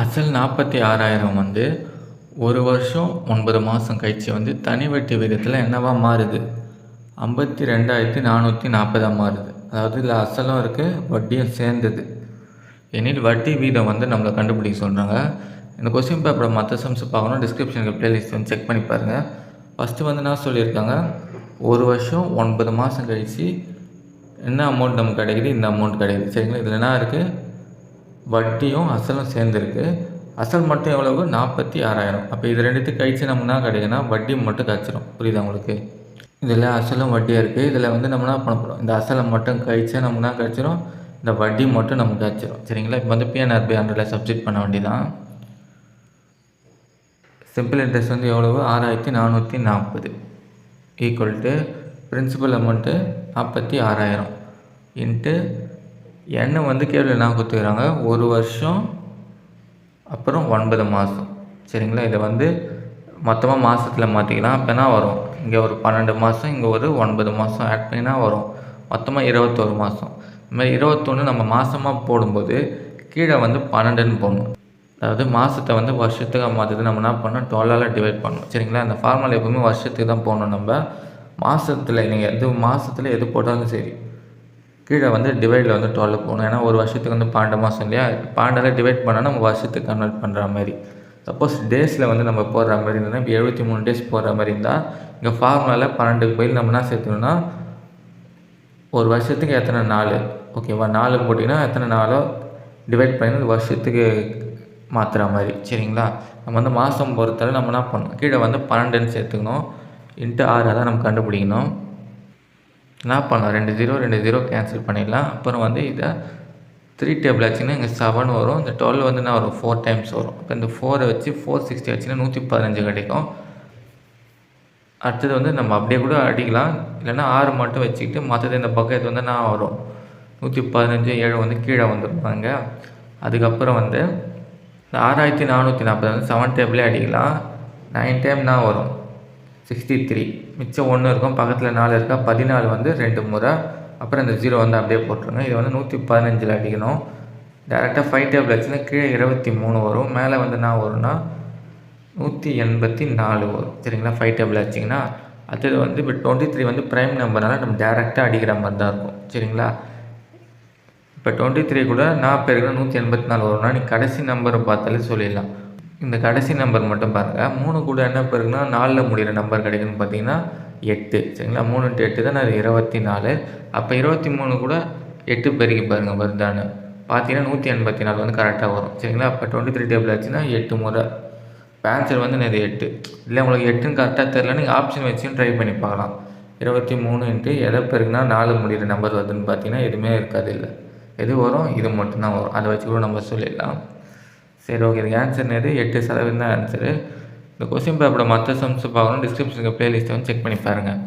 அசல் நாற்பத்தி ஆறாயிரம் வந்து ஒரு வருஷம் ஒன்பது மாதம் கழிச்சு வந்து தனி வட்டி விகிதத்தில் என்னவா மாறுது? ஐம்பத்தி ரெண்டாயிரத்தி நானூற்றி நாற்பதாக மாறுது. அதாவது இதில் அசலும் இருக்குது வட்டியும் சேர்ந்தது. எனில் வட்டி வீதம் வந்து நம்மளை கண்டுபிடிக்க சொல்கிறாங்க இந்த கொஸ்டின் பேப்பரை மற்ற சம்ஸ் பார்க்கணும். டிஸ்கிரிப்ஷனுக்கு ப்ளேலிஸ்ட் வந்து செக் பண்ணி பாருங்கள் ஃபஸ்ட்டு வந்து என்ன சொல்லியிருக்காங்க? ஒரு வருஷம் ஒன்பது மாதம் கழிச்சு என்ன அமௌண்ட் நமக்கு கிடைக்குது? இந்த அமௌண்ட் கிடைக்குது. சரிங்களா? இதில் என்ன இருக்குது வட்டியும் அசலும் சேர்ந்துருக்கு. அசல் மட்டும் எவ்வளவு? நாற்பத்தி ஆறாயிரம். அப்போ இது ரெண்டுத்துக்கு கழிச்சு நம்ம என்ன கிடைக்குன்னா வட்டி மட்டும் கிடச்சிரும் புரியுதா உங்களுக்கு? இதில் அசலும் வட்டியாக இருக்குது இதில் வந்து நம்ம என்ன பண்ண போகிறோம் இந்த அசலை மட்டும் கழிச்சா நம்ம என்ன கிடச்சிரும் இந்த வட்டி மட்டும் நமக்கு கிடச்சிரும் சரிங்களா? இப்போ வந்து பிஎன்ஆர்பி ஹண்ட்ரடில் சப்ஜெக்ட் பண்ண வேண்டியதான் சிம்பிள் இன்ட்ரெஸ்ட் வந்து எவ்வளவு? ஆறாயிரத்தி நானூற்றி நாற்பது. ஈக்குவல் டு பிரின்சிபல் அமௌண்ட்டு நாற்பத்தி ஆறாயிரம். இன்ட்டு எண்ணெய் வந்து கேள்வி என்ன கொடுத்துக்கிறாங்க ஒரு வருஷம் அப்புறம் ஒன்பது மாதம் சரிங்களா? இதை வந்து மொத்தமாக மாதத்தில் மாற்றிக்கலாம் அப்போனா வரும்? இங்கே ஒரு பன்னெண்டு மாதம் இங்கே ஒரு ஒன்பது மாதம் ஆட் பண்ணினா வரும்? மொத்தமாக இருபத்தோரு மாதம் இதுமாதிரி இருபத்தொன்று நம்ம மாதமாக போடும்போது கீழே வந்து பன்னெண்டுன்னு போடணும். அதாவது மாதத்தை வந்து வருஷத்துக்கு மாற்றுறது நம்ம என்ன பண்ணோம் டுவெல்லால் டிவைட் பண்ணணும். சரிங்களா? அந்த ஃபார்முலா எப்பவுமே வருஷத்துக்கு தான் போடணும் நம்ம. மாதத்தில் நீங்கள் எது மாதத்தில் எது போட்டாலும் சரி. கீழே வந்து டிவைடில் வந்து டுவெல் போகணும். ஏன்னா ஒரு வருஷத்துக்கு வந்து பன்னெண்டு மாதம் இல்லையா? பன்னெண்டால் டிவைட் பண்ணால் நம்ம வருஷத்துக்கு கன்வெர்ட் பண்ணுற மாதிரி. சப்போஸ் டேஸில் வந்து நம்ம போடுற மாதிரி இருந்தால் இப்போ எழுபத்தி மூணு டேஸ் போடுற மாதிரி இருந்தால் இங்கே ஃபார்முலாவில் பன்னெண்டுக்கு போய் நம்ம என்ன சேர்த்துக்கணும்னா ஒரு வருஷத்துக்கு எத்தனை நாள்? ஓகேவா நாலு போட்டிங்கன்னா எத்தனை நாளோ டிவைட் பண்ணி ஒரு வருஷத்துக்கு மாற்றுற மாதிரி. சரிங்களா? நம்ம வந்து மாதம் பொறுத்தவரை நம்ம என்ன பண்ணணும்? கீழே வந்து பன்னெண்டுன்னு சேர்த்துக்கணும். இன்ட்டு ஆறு அதான் நம்ம கண்டுபிடிக்கணும். என்ன பண்ணலாம்? ரெண்டு ஜீரோ ரெண்டு ஜீரோ கேன்சல் பண்ணிடலாம். அப்புறம் வந்து இதை த்ரீ டேபிள் ஆச்சுன்னா இங்கே செவன் வரும். இந்த டுவெல் வந்து என்ன வரும்? ஃபோர் டைம்ஸ் வரும். அப்போ இந்த ஃபோரை வச்சு ஃபோர் சிக்ஸ்டி ஆச்சுன்னா நூற்றி பதினஞ்சு கிடைக்கும். அடுத்தது வந்து நம்ம அப்படியே கூட அடிக்கலாம். இல்லைன்னா ஆறு மட்டும் வச்சுக்கிட்டு மற்றது இந்த பக்கத்து வந்து நான் வரும். நூற்றி பதினஞ்சு ஏழு வந்து கீழே வந்துருப்பாங்க அதுக்கப்புறம் வந்து இந்த ஆறாயிரத்தி நானூற்றி நாற்பது வந்து செவன் டேபிளே அடிக்கலாம். நைன் டைம் நான் வரும். சிக்ஸ்டி த்ரீ மிச்சம் ஒன்று இருக்கும் பக்கத்தில் நாலு இருக்கா? பதினாலு வந்து ரெண்டு முறை. அப்புறம் இந்த ஜீரோ வந்து அப்படியே போட்டுருங்க. இது வந்து நூற்றி பதினஞ்சில் அடிக்கணும் டேரெக்டாக ஃபைவ் டேபிள் வச்சுன்னா கீழே இருபத்தி மூணு வரும். மேலே வந்து என்ன வரும்னா நூற்றி எண்பத்தி நாலு வரும். சரிங்களா? ஃபைவ் டேபிள் வச்சிங்கன்னா அடுத்தது வந்து இப்போ டுவெண்ட்டி த்ரீ வந்து ப்ரைம் நம்பர்னால நம்ம டேரெக்டாக அடிக்கிற மாதிரி தான் இருக்கும். சரிங்களா? இப்போ டுவெண்ட்டி த்ரீ கூட நான் பெருக்கினா நூற்றி எண்பத்தி நாலு வரும்னா நீ கடைசி நம்பரை பார்த்தாலே சொல்லிடலாம். இந்த கடைசி நம்பர் மட்டும் பாருங்கள் மூணு கூட என்ன பெருக்குன்னா நாலில் முடிகிற நம்பர் கிடைக்குன்னு பார்த்தீங்கன்னா எட்டு. சரிங்களா? மூணு டு எட்டு தான் அது இருபத்தி நாலு அப்போ இருபத்தி மூணு கூட எட்டு பெருக்கி பாருங்கள் வருதான்னு பார்த்தீங்கன்னா நூற்றி எண்பத்தி நாலு வந்து கரெக்டாக வரும். சரிங்களா? அப்போ டுவெண்ட்டி த்ரீ டேபிள் ஆச்சுன்னா எட்டு முறை. ஆன்சர் வந்து இது எட்டு. இல்லை உங்களுக்கு எட்டுன்னு கரெக்டாக தெரில நீங்கள் ஆப்ஷன் வச்சும் ட்ரை பண்ணி பார்க்கலாம். இருபத்தி மூணு இன்ட்டு எதை பெருக்குனா நாலு முடிகிற நம்பர் வருதுன்னு பார்த்தீங்கன்னா எதுவுமே இருக்காது இல்லை. எது வரும்? இது மட்டும்தான் வரும். அதை வச்சு கூட நம்ம சொல்லிடலாம். சரி ஓகே இதுக்கு ஆன்சர் எது எட்டு சதவீதம் தான் ஆன்சரு இந்த கொஸ்டின் பேப்பரோட மற்ற சம்ஸ் பார்க்கணும் டிஸ்கிரிப்ஷனுக்கு ப்ளேலிஸ்ட்டை வந்து செக் பண்ணி பாருங்கள்